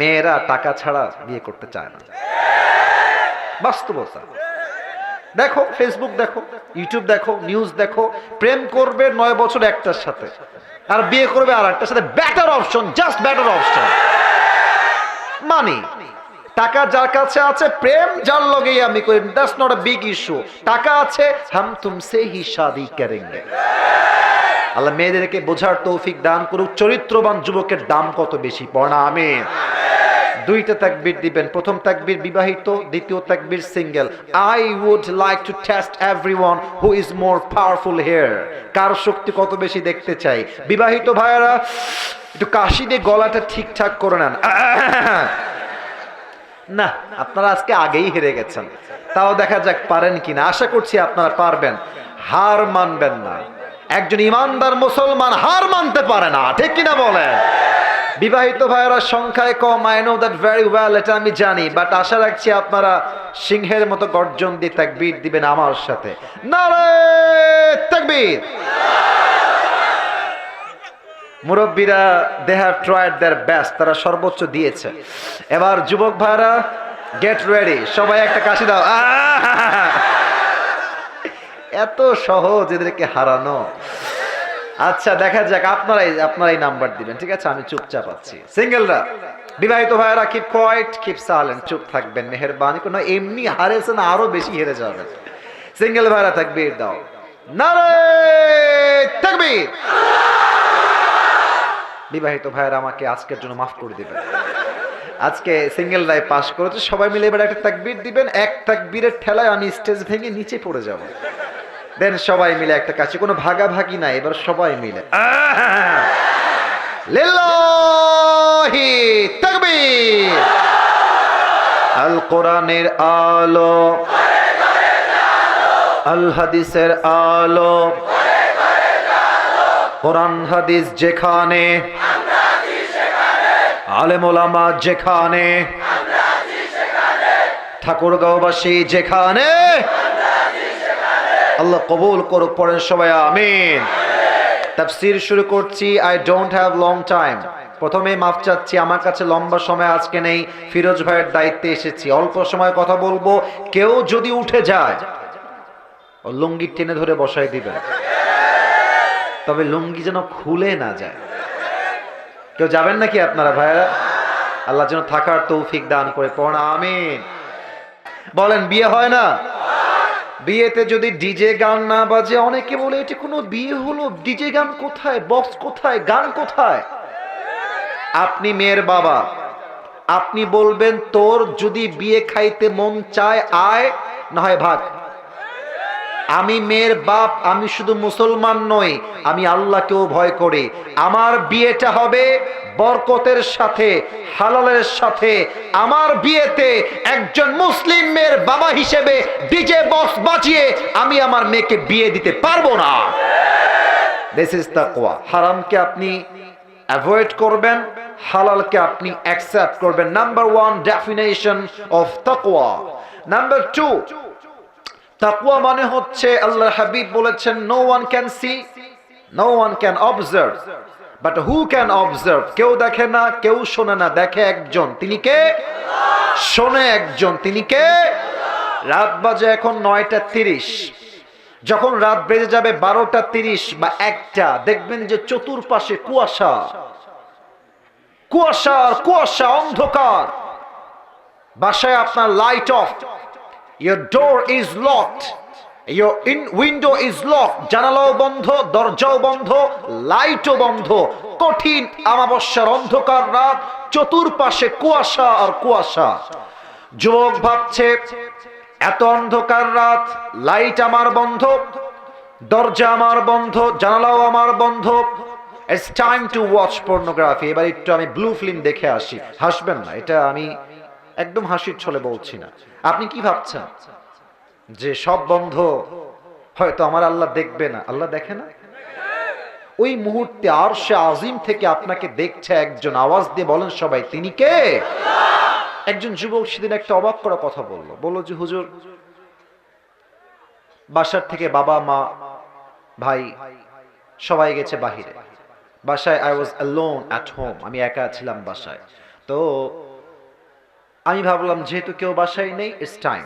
মেয়েরা টাকা ছাড়া বিয়ে করতে চায় না। বাস্তবতা। দেখো ফেসবুক দেখো ইউটিউব দেখো নিউজ দেখো, প্রেম করবে নয় বছর একটার সাথে, আর বিয়ে করবে আর একটার সাথে। Better option just better option money টাকা যার কাছে আছে, প্রেম যার লগেই আমি করি that's not a big issue টাকা আছে, হাম তুমসে হি শাদি করেঙ্গে। আল্লাহ মেয়েদেরকে বোঝার তৌফিক দান করুক, চরিত্রবান যুবকের দাম কত বেশি, পড়া, আমিন। দুইটা তাকবীর দিবেন। প্রথম তাকবীর বিবাহিত, দ্বিতীয় তাকবীর single. I would like to test everyone who is more powerful here কার শক্তি কত বেশি দেখতে চাই? বিবাহিত ভাইয়ারা, একটু কাশি দিয়ে গলাটা ঠিকঠাক করে নেন। না, আপনারা আজকে আগেই হেরে গেছেন। তাও দেখা যাক পারেন কিনা। আশা করছি আপনারা পারবেন। হার মানবেন না। একজন ইমানদার মুসলমান হার মানতে পারে না। ঠিক কিনা বলেন? বিবাহিত ভাইয়েরা সংখ্যায় কম I know that very well এটা আমি জানি বাট আশা রাখছি আপনারা সিংহের মতো গর্জন দিয়ে তাকবীর দিবেন আমার সাথে। তাকবীর! মুরব্বীরা they have tried their best তারা সর্বোচ্চ দিয়েছে। এবার যুবক ভাইরা গেট রেডি সবাই একটা কাশি দাও! এত সহজ এদেরকে হারানো। আচ্ছা দেখা যাক, আপনারাই আপনারাই নাম্বার দিবেন, ঠিক আছে? আমি চুপচাপ আছি। সিঙ্গেলরা বিবাহিত ভাইরা কিপ কোয়াইট কিপ সাইলেন্ট চুপ থাকবেন, মেহেরবানি কোনো এমনি হারেছেন আরও বেশি হেরে যাবেন সিঙ্গেল ভাইরা তাকবীর দাও। নারে, তাকবীর! বিবাহিত ভাইয়েরা, আমাকে আজকের জন্য মাফ করে দিবেন। আজকে সিঙ্গেল রায় পাস করেছে, সবাই মিলে এবার একটা তাকবীর দিবেন, এক তাকবীরের ঠেলায় আমি স্টেজ ভেঙে নিচে পড়ে যাব। দেন সবাই মিলে একটা কাছে, কোনো ভাগাভাগি নাই, এবার সবাই মিলে। লিল্লাহি তাকবীর। আল কোরআনের আলো। আল হাদিসের আলো। কোরআন হাদিস যেখানে। আলেমোলামা যেখানে। ঠাকুরগাঁওবাসী যেখানে। আল্লাহ কবুল করুক, পড়েন সবাই, আমিন। তাফসীর শুরু করছি I don't have long time প্রথমে মাফ চাচ্ছি, আমার কাছে লম্বা সময় আজকে নেই, ফিরোজ ভাইয়ের দায়িত্বে এসেছি। অল্প সময় কথা বলব, কেউ যদি উঠে যায় লুঙ্গি টেনে ধরে বসাই দিবেন। তবে লুঙ্গি যেন খুলে না যায়। কেউ যাবেন নাকি আপনারা ভাইয়া আল্লাহ যেন থাকার তৌফিক দান করে পড়া আমিন। বলেন, বিয়ে হয় না? বিয়েতে যদি ডিজে গান না বাজে, অনেকে বলে এটি কোনো বিয়ে হলো। ডিজে গান কোথায়? বক্স কোথায়? গান কোথায়? আপনি মেয়ের বাবা। আপনি বলবেন, তোর যদি বিয়ে খাইতে মন চায়, আয়, না হয় ভাগ। আমি মেয়ের বাপ, আমি শুধু মুসলমান নই, আমি আল্লাহকেও ভয় করি। আমার বিয়েটা হবে বরকতের সাথে, হালালের সাথে, আমার বিয়েতে একজন মুসলিম মেয়ের বাবা হিসেবে ডিজে বক্স বাঁচিয়ে আমি আমার মেয়েকে বিয়ে দিতে পারব না। দিস ইজ তাকওয়া হারামকে আপনি অ্যাভয়েড করবেন, হালালকে আপনি অ্যাকসেপ্ট করবেন। নাম্বার ওয়ান ডেফিনেশন অফ তাকওয়া নাম্বার টু তাকওয়া মানে হচ্ছে আল্লাহ হাবিব বলেছেন no one can see no one can observe but who can observe কেউ দেখে না, কেউ শোনে না। দেখে একজন। তিনি কে? শোনে একজন। তিনি কে? রাত বাজে এখন নয়টা তিরিশ। যখন রাত বেজে যাবে বারোটা তিরিশ বা একটা, দেখবেন যে চতুর্পাশে কুয়াশা। কুয়াশা কুয়াশা, অন্ধকার। বাসায় আপনার light off Your door is locked. Your in, window is locked. জানালাও বন্ধ, দরজাও বন্ধ, লাইটও বন্ধ। কঠিন আমাবস্যার অন্ধকার রাত, চতুর্পাশে কুয়াশা আর কুয়াশা। যুবক ভাবছে, এত অন্ধকার রাত, লাইট আমার বন্ধ, দরজা আমার বন্ধ, জানালাও আমার বন্ধ। It's time to watch pornography এবার একটু আমি ব্লু ফিল্ম দেখে আসি। হাসবেন না, এটা আমি একদম হাসির ছলে বলছি না। আপনি কি ভাবছেন? যে সব বন্ধ, হয়তো আমার আল্লাহ দেখবে না। আল্লাহ দেখে না? ওই মুহূর্তে আর সে আজিম থেকে আপনাকে দেখছে একজন। আওয়াজ দিয়ে বলেন সবাই, তিনি কে? একজন যুবক সেদিন একটা অবাক করা কথা বলল। বলল যে, হুজুর, বাসার থেকে বাবা, মা, ভাই সবাই গেছে বাহিরে। বাসায় I was alone at home আমি একা ছিলাম বাসায়। তো আমি ভাবলাম, যেহেতু কেউ বাসায় নেই it's time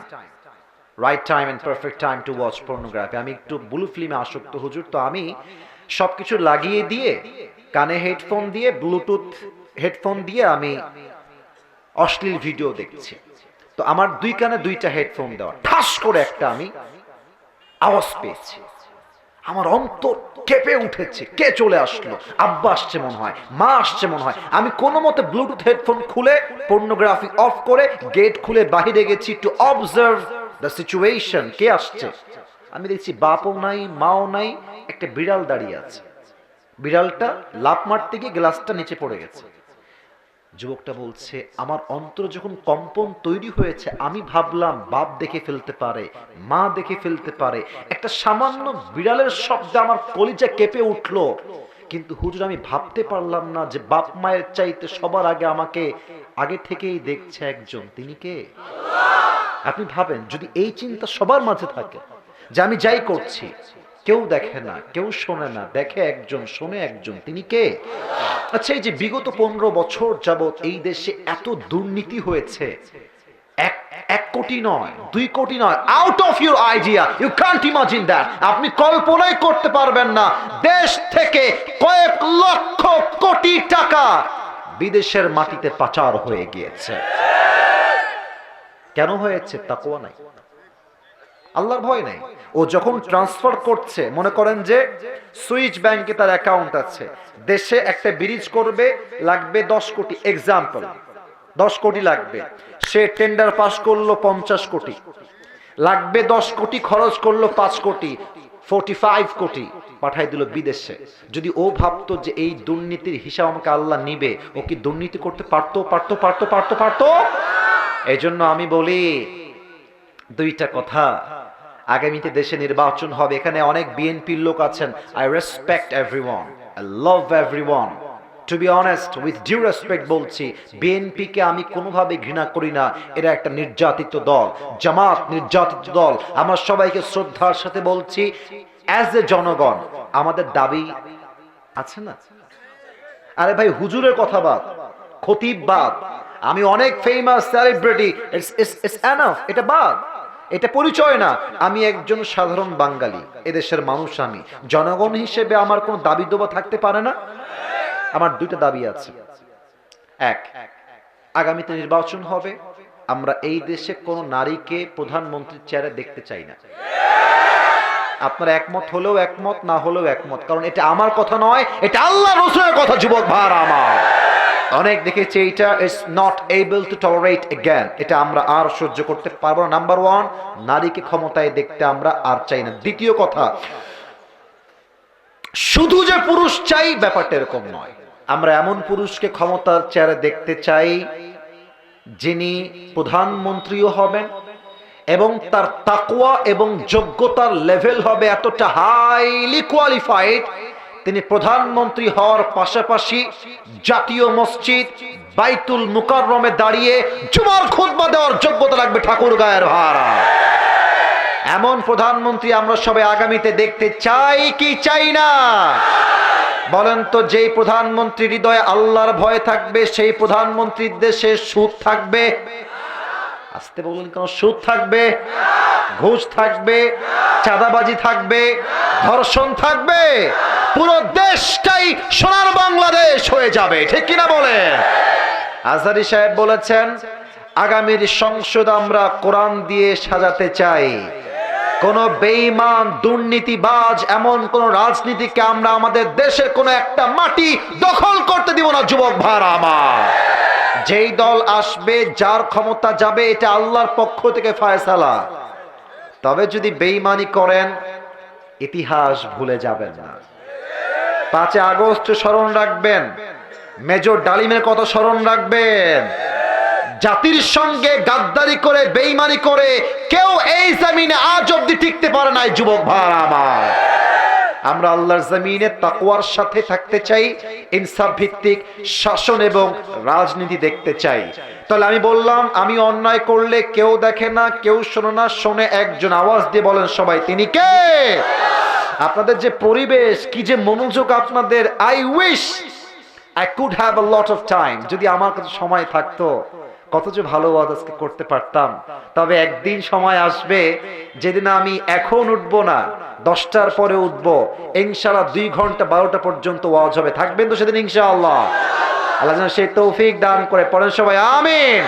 right time and perfect time to watch pornography আমি একটু ব্লু ফিল্মে আসক্ত, হুজুর, তো আমি সবকিছু লাগিয়ে দিয়ে, কানে হেডফোন দিয়ে ব্লুটুথ হেডফোন দিয়ে আমি অশ্লীল ভিডিও দেখছি। তো আমার দুই কানে দুইটা হেডফোন দেওয়া। ঠাস করে একটা আমি আওয়াজ পেয়েছি। আমার অন্তর কেঁপে উঠেছে। কে চলে আসলো? আব্বা আসছে মনে হয়, মা আসছে মনে হয়। আমি কোনো মতে ব্লুটুথ হেডফোন খুলে পর্নোগ্রাফি অফ করে গেট খুলে বাহিরে গেছি টু অবজার্ভ দ্য সিচুয়েশন কে আসছে? আমি দেখছি বাপও নাই, মাও নাই, একটা বিড়াল দাঁড়িয়ে আছে। বিড়ালটা লাফ মারতে গিয়ে গ্লাসটা নিচে পড়ে গেছে। যুবকটা বলছে, আমার অন্তর যখন কম্পন তৈরি হয়েছে, আমি ভাবলাম বাপ দেখে ফেলতে পারে, মা দেখে ফেলতে পারে। একটা সামান্য বিড়ালের শব্দে আমার কলিজা কেঁপে উঠল। কিন্তু হুজুর, আমি ভাবতে পারলাম না যে বাপ মায়ের চাইতে সবার আগে আমাকে, আগে থেকেই দেখছে একজন। তিনি কে? আপনি ভাবেন, যদি এই চিন্তা সবার মাঝে থাকে, যে আমি যাই করছি, কেউ দেখে না, কেউ শোনে না, দেখে একজন, শোনে একজন, তিনি কে? আচ্ছা এই যে বিগত পনেরো বছর যাবত এই দেশে এত দুর্নীতি হয়েছে, এক এক কোটি নয়, দুই কোটি নয় out of your idea you can't imagine that আপনি কল্পনাই করতে পারবেন না, দেশ থেকে কয়েক লক্ষ কোটি টাকা বিদেশের মাটিতে পাচার হয়ে গিয়েছে। কেন হয়েছে? তাকুয়া নাই। আল্লাহর ভয় নাই। ও যখন ট্রান্সফার করছে, মনে করেন যে সুইচ ব্যাংকে তার অ্যাকাউন্ট আছে। দেশে একটা ব্রিজ করবে, লাগবে দশ কোটি। এক্সাম্পল দশ কোটি লাগবে। সে টেন্ডার পাস করল পঞ্চাশ কোটি। লাগবে দশ কোটি, খরচ করল পাঁচ কোটি ফোর্টি ফাইভ কোটি। পাঠাই দিল বিদেশে। যদি ও ভাবতো যে এই দুর্নীতির হিসাব আমাকে আল্লাহ নিবে, ও কি দুর্নীতি করতে পারতো পারতো পারতো পারতো পারতো? এই জন্য আমি বলি, দুইটা কথা। আগামীতে দেশে নির্বাচন হবে, এখানে অনেক বিএনপির লোক আছেন। I respect everyone I love everyone to be honest with due respect বলছি বিএনপিকে আমি কোনোভাবে ঘৃণা করি না। এরা একটা নির্যাতিত দল, জামাত নির্যাতিত দল। আমার সবাইকে শ্রদ্ধার সাথে বলছি অ্যাজ এ জনগণ, আমাদের দাবি আছে না? আরে ভাই, হুজুরের কথা বাদ, খতিব বাদ। আমি অনেক ফেমাস সেলিব্রিটি ইটস এটা বাদ। এটা পরিচয় না, আমি একজন সাধারণ বাঙালি, এদেশের মানুষ আমি। জনগণ হিসেবে আমার কোনো দাবি দেওয়া থাকতে পারে না? আমার দুইটা দাবি আছে। এক, আগামীতে নির্বাচন হবে, আমরা এই দেশে কোন নারীকে প্রধানমন্ত্রীর চেয়ারে দেখতে চাই না। আপনার একমত হলেও একমত, না হলেও একমত, কারণ এটা আমার কথা নয়, এটা আল্লাহ রসুলের কথা, যুবক ভার আমার। অনেক দেখেছি এইটা is not able to tolerate again এটা আমরা আর সহ্য করতে পারব না। নাম্বার ওয়ান নারীকে ক্ষমতায় দেখতে আমরা আর চাই না। দ্বিতীয় কথা, শুধু যে পুরুষ চাই, ব্যাপারটা এরকম নয়। আমরা এমন পুরুষকে ক্ষমতার চেয়ারে দেখতে চাই, যিনি প্রধানমন্ত্রীও হবেন এবং তার তাকুয়া এবং যোগ্যতার লেভেল হবে এতটা হাইলি কোয়ালিফাইড তিনি প্রধানমন্ত্রী হওয়ার পাশাপাশি জাতীয় মসজিদ বাইতুল মুকাররমে দাঁড়িয়ে জুমার খুতবা দেওয়ার যোগ্যতা লাগবে ঠাকুর গায়ের ভাড়া এমন প্রধানমন্ত্রী আমরা সবাই আগামীতে দেখতে চাই কি চাই না? বলেন তো, যেই প্রধানমন্ত্রী হৃদয়ে আল্লাহর ভয় থাকবে, সেই প্রধানমন্ত্রীর দেশে সুদ থাকবে। আসতে বলুন কেন, সুদ থাকবে? ঘুষ থাকবে? চাঁদাবাজি থাকবে? ধর্ষণ থাকবে? পুরো দেশটাই সোনার বাংলাদেশ হয়ে যাবে। ঠিক কিনা বলে? আজারি সাহেব বলেছেন, আগামীর সংসদ আমরা কোরআন দিয়ে সাজাতে চাই। কোন বেঈমান, দুর্নীতিবাজ, এমন কোন রাজনীতিকে আমরা আমাদের দেশের কোন একটা মাটি দখল করতে দিব না, যুবক ভাড়া আমার। যেই দল আসবে, যার ক্ষমতা যাবে, এটা আল্লাহর পক্ষ থেকে ফায়সালা। তবে যদি বেঈমানি করেন, ইতিহাস ভুলে যাবেন না। পাঁচে আগস্ট স্মরণ রাখবেন। মেজর ডালিমের কথা স্মরণ রাখবেন। জাতির সঙ্গে গাদ্দারি করে, বেইমানি করে কেউ এই জমিনে আজ অব্দি টিকতে পারে নাই, যুবক ভাই আমার। আমরা আল্লাহর জমিনে তাকওয়ার সাথে থাকতে চাই, ইনসাফ ভিত্তিক শাসন এবং রাজনীতি দেখতে চাই। তাহলে আমি বললাম, আমি অন্যায় করলে কেউ দেখে না, কেউ শোনে না, শোনে একজন আওয়াজ দিয়ে বলেন সবাই, তিনি কে? আপনাদের যে পরিবেশ, কি যে মনোযোগ আপনাদের I wish I could have a lot of time যদি আমার কাছে সময় থাকতো, কত যে ভালো আজকে করতে পারতাম। তবে একদিন সময় আসবে, যেদিন আমি এখন উঠবো না, দশটার পরে উঠবো। ইনশাআল্লাহ দুই ঘণ্টা বারোটা পর্যন্ত ওয়াজ হবে। থাকবেন তো সেদিন ইনশাআল্লাহ। আল্লাহ যেন সেই তৌফিক দান করে। পরের সবাই, আমিন।